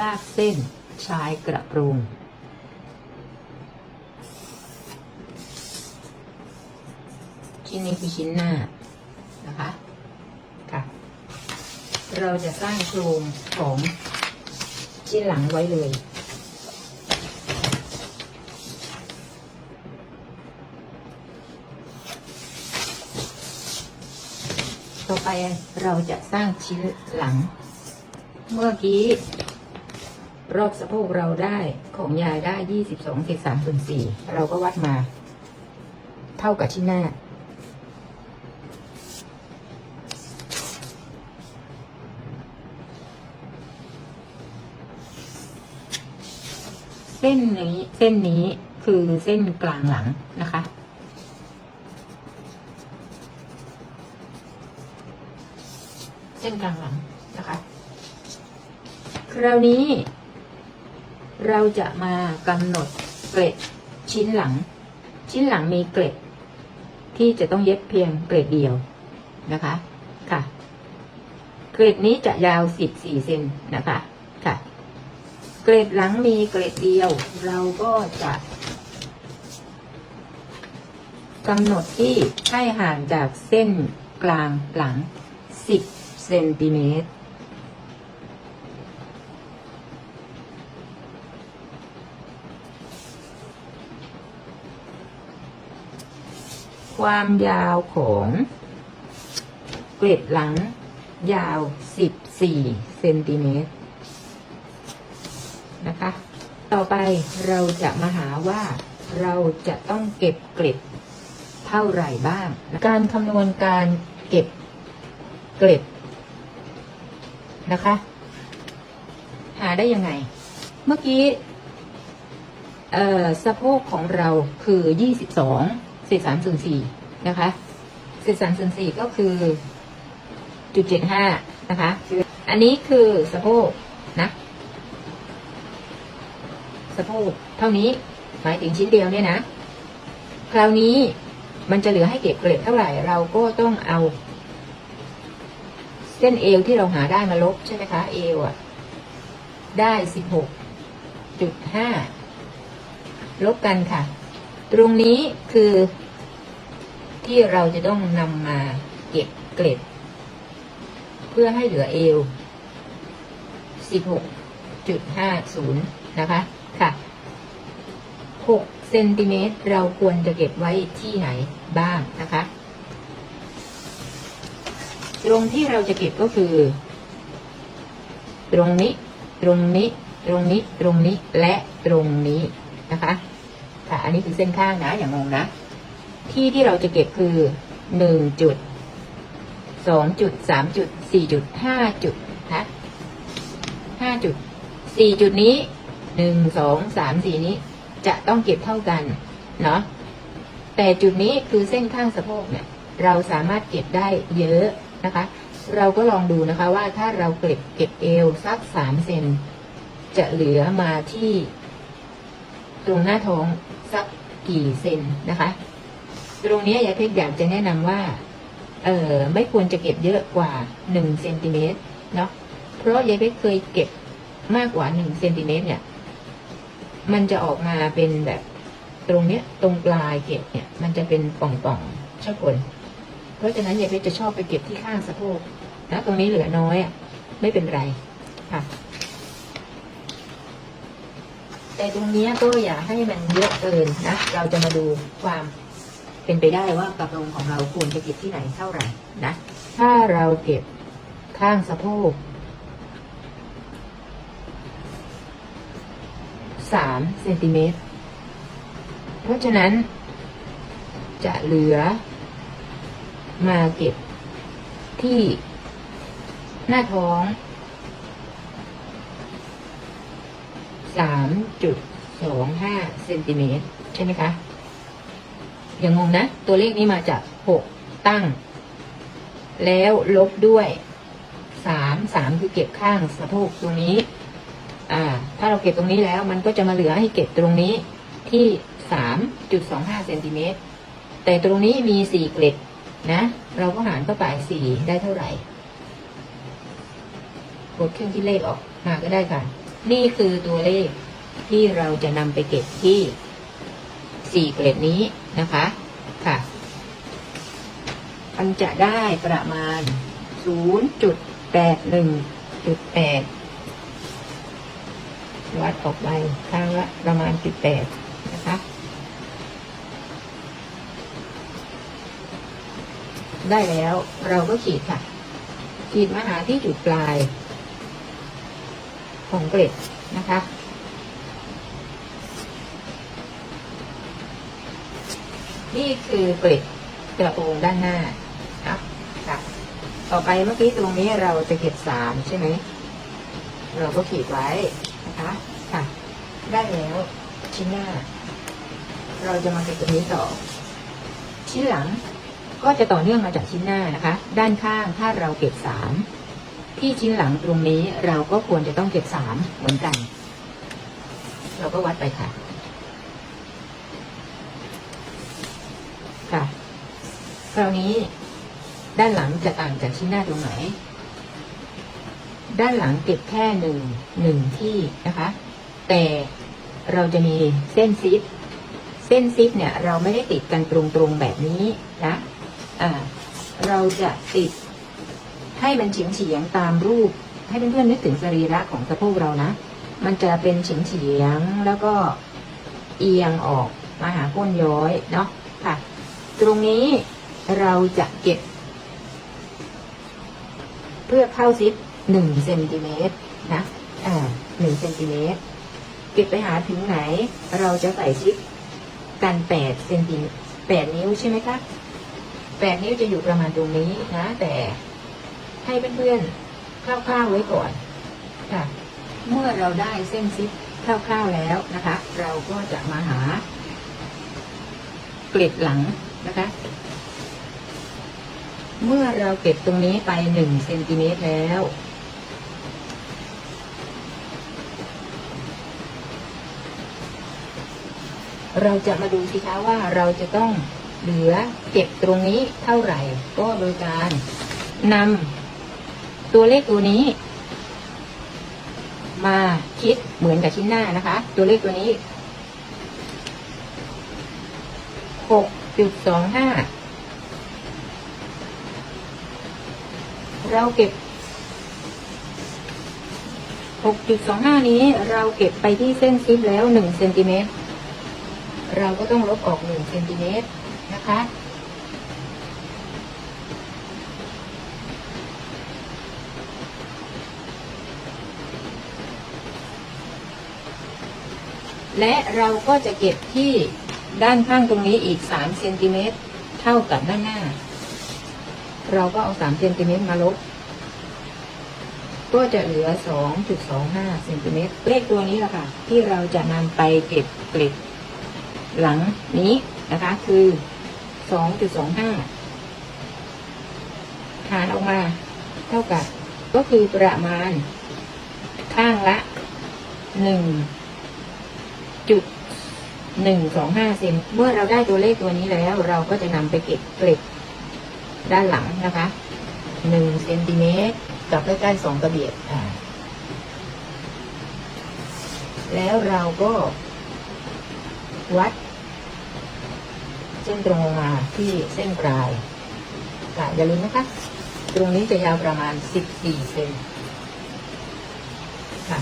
ลากเส้นชายกระโปรงชิ้นนี้คือชิ้นหน้านะคะค่ะ เราจะสร้างโครงของชิ้นหลังไว้เลย ต่อไปเราจะสร้างชิ้นหลัง เมื่อกี้ รอบสะโพกเราได้ของยายได้22เศษ3ส่วน4เราก็วัดมา เท่ากับชิ้นหน้า เส้นนี้เส้นนี้คือเส้นกลางหลังนะคะเส้นกลางหลังนะคะ คราวนี้ เราจะมากำหนดเกล็ดชิ้นหลัง ชิ้นหลังมีเกล็ด ที่จะต้องเย็บเพียงเกล็ดเดียวนะคะค่ะ เกล็ดนี้จะยาว 14เซนนะคะค่ะ เกล็ดหลังมีเกล็ดเดียว เราก็จะกำหนดที่ให้ห่างจากเส้นกลางหลัง 10เซนติเมตร ความยาวของเกล็ดหลัง ยาว 14 เซนติเมตรนะคะ ต่อไปเราจะมาหาว่าเราจะต้องเก็บเกล็ดเท่าไหร่บ้าง การคำนวณการเก็บเกล็ดนะคะ หาได้ยังไง เมื่อกี้สะโพกของเราคือ 22 เศษ3ส่วน4นะคะเศษ3ส่วน4ก็คือจุด75นะคะ อันนี้คือสะโพกนะสะโพกเท่านี้หมายถึงชิ้นเดียวเนี่ยนะ คราวนี้มันจะเหลือให้เก็บเกล็ดเท่าไหร่ เราก็ต้องเอา เส้นเอวที่เราหาได้มาลบใช่ไหมคะเอวอะได้สิบหกจุดห้าลบกันค่ะ ตรงนี้คือที่เราจะต้องนำมาเก็บเกล็ด เพื่อให้เหลือเอวสิบหกจุดห้าศูนะคะ ค่ะหกเซนติเมตรเราควรจะเก็บไว้ที่ไหนบ้างนะคะ ตรงที่เราจะเก็บก็คือ ตรงนี้ ตรงนี้ ตรงนี้ ตรงนี้ และตรงนี้นะคะ ค่ะ อันนี้คือเส้นข้างนะ อย่างงงนะ ที่ที่เราจะเก็บคือหนึ่งจุดสองจุดสามจุดสี่จุดห้าจุดนะห้าจุดสี่จุดนี้หนึ่งสองสามสี่นี้ จะต้องเก็บเท่ากันเนาะแต่จุดนี้คือเส้นข้างสะโพกเนี่ย เราสามารถเก็บได้เยอะนะคะ เราก็ลองดูนะคะว่าถ้าเราเก็บเก็บเอวสักสามเซนจะเหลือมาที่ตรงหน้าท้อง สักกี่เซนนะคะ ตรงนี้ยายเพชรอยากจะแนะนำว่า เออไม่ควรจะเก็บเยอะกว่าหนึ่งเซนติเมตรเนาะเพราะยายเพชรเคยเก็บมากกว่าหนึ่งเซนติเมตรเนี่ย มันจะออกมาเป็นแบบตรงเนี้ย ตรงปลายเก็บเนี่ย มันจะเป็นป่องๆชอบคนเพราะฉะนั้นยายเพชรจะชอบไปเก็บที่ข้างสะโพกนะตรงนี้เหลือน้อยอะไม่เป็นไรค่ะ แต่ตรงนี้ก็อย่าให้มันเยอะเกินนะ เราจะมาดูความเป็นไปได้ว่ากระโปรงของเราควรจะเก็บที่ไหนเท่าไหร่นะ ถ้าเราเก็บข้างสะโพกสามเซนติเมตร เพราะฉะนั้น จะเหลือมาเก็บที่หน้าท้อง สามจุดสองห้าเซนติเมตรใช่ไหมคะอย่างงงนะ ตัวเลขนี้มาจากหกตั้ง แล้วลบด้วยสามสามคือเก็บข้างสะโพกตรงนี้ อ่า ถ้าเราเก็บตรงนี้แล้ว มันก็จะมาเหลือให้เก็บตรงนี้ที่สามจุดสองห้าเซนติเมตรแต่ตรงนี้มีสี่เกล็ดนะ เราก็หารเข้าไปสี่ได้เท่าไหร่กดเครื่องที่เลขออกมาก็ได้ค่ะ นี่คือตัวเลขที่เราจะนำไปเก็บที่สี่เกรดนี้นะคะ ค่ะ มันจะได้ประมาณ 0.81.8 วัดออกไปข้างละประมาณ 18 นะคะ ได้แล้วเราก็ขีดค่ะ ขีดมาหาที่จุดปลาย ของเกล็ดนะคะ นี่คือเกล็ดกระโปรงด้านหน้านะค่ะต่อไปเมื่อกี้ตรงนี้เราจะเก็บสามใช่ไหม เราก็ขีดไว้นะคะค่ะ ได้แล้วชิ้นหน้า เราจะมาเก็บตรงนี้ต่อ ชิ้นหลังก็จะต่อเนื่องมาจากชิ้นหน้านะคะ ด้านข้างถ้าเราเก็บสาม ที่ชิ้นหลังตรงนี้เราก็ควรจะต้องเก็บสามเหมือนกัน เราก็วัดไปค่ะ ค่ะ คราวนี้ด้านหลังจะต่างจากชิ้นหน้าตรงไหน ด้านหลังเก็บแค่หนึ่งหนึ่งที่นะคะ แต่เราจะมีเส้นซิปเส้นซิปเนี่ย เราไม่ได้ติดกันตรงๆแบบนี้นะ อ่า เราจะติด ให้มันเฉียงเฉียงๆตามรูป ให้เพื่อนๆนึกถึงสรีระของสะโพกเรานะ มันจะเป็นเฉียงเฉียงๆแล้วก็เอียงออกมาหาก้นย้อยเนาะค่ะ ตรงนี้เราจะเก็บ เพื่อเข้าซิปหนึ่งเซนติเมตรนะอ่าหนึ่งเซนติเมตรเก็บไปหาถึงไหน เราจะใส่ซิปกันแปดเซนติแปดนิ้วใช่ไหมคะแปดนิ้วจะอยู่ประมาณตรงนี้นะ แต่ ให้เพื่อนๆคร่าวๆไว้ก่อนค่ะ เมื่อเราได้เส้นซิปคร่าวๆแล้วนะคะ เราก็จะมาหา เกล็ดหลังนะคะ เมื่อเราเก็บตรงนี้ไปหนึ่งเซนติเมตรแล้วเราจะมาดูสิคะว่าเราจะต้องเหลือเก็บตรงนี้เท่าไหร่ ก็โดยการนำ ตัวเลขตัวนี้ มาคิดเหมือนกับชิ้นหน้านะคะ ตัวเลขตัวนี้หกจุดสองห้าเราเก็บ6.25นี้เราเก็บไปที่เส้นซิปแล้ว1เซนติเมตรเราก็ต้องลบออก1เซนติเมตรนะคะ และเราก็จะเก็บที่ด้านข้างตรงนี้อีก3เซนติเมตรเท่ากับด้านหน้า เราก็เอา3เซนติเมตรมาลบ ก็จะเหลือ2.25เซนติเมตรเลขตัวนี้แหละค่ะ ที่เราจะนำไปเก็บเกล็ดหลังนี้นะคะ คือ2.25หารออกมาเท่ากับ ก็คือประมาณข้างละ1 จุด125เซนเมื่อเราได้ตัวเลขตัวนี้แล้ว เราก็จะนำไปเก็บเกล็ดด้านหลังนะคะ1เซนติเมตรกับใกล้ๆสองกระเบียดอ่าแล้วเราก็ วัด เส้นตรงลงมาที่เส้นปลายค่ะอย่าลืมนะคะ ตรงนี้จะยาวประมาณ 14 เซนค่ะ